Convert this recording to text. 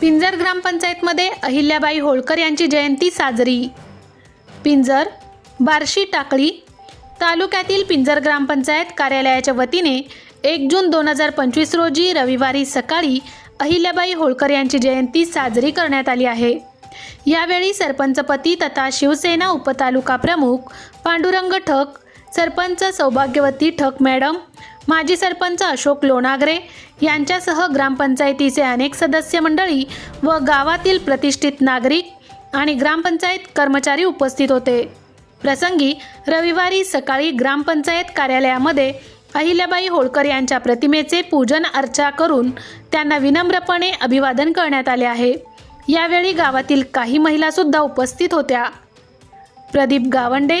पिंजर ग्रामपंचायतमध्ये अहिल्याबाई होळकर यांची जयंती साजरी. पिंजर बार्शी टाकळी तालुक्यातील पिंजर ग्रामपंचायत कार्यालयाच्या वतीने एक जून दोन हजार पंचवीस रोजी रविवारी सकाळी अहिल्याबाई होळकर यांची जयंती साजरी करण्यात आली आहे. यावेळी सरपंचपती तथा शिवसेना उपतालुका प्रमुख पांडुरंग ठक सरपंच सौभाग्यवती ठक मॅडम माजी सरपंच अशोक लोणागरे यांच्यासह ग्रामपंचायतीचे अनेक सदस्य मंडळी व गावातील प्रतिष्ठित नागरिक आणि ग्रामपंचायत कर्मचारी उपस्थित होते. प्रसंगी रविवारी सकाळी ग्रामपंचायत कार्यालयामध्ये अहिल्याबाई होळकर यांच्या प्रतिमेचे पूजन अर्चा करून त्यांना विनम्रपणे अभिवादन करण्यात आले आहे. यावेळी गावातील काही महिलासुद्धा उपस्थित होत्या. प्रदीप गावंडे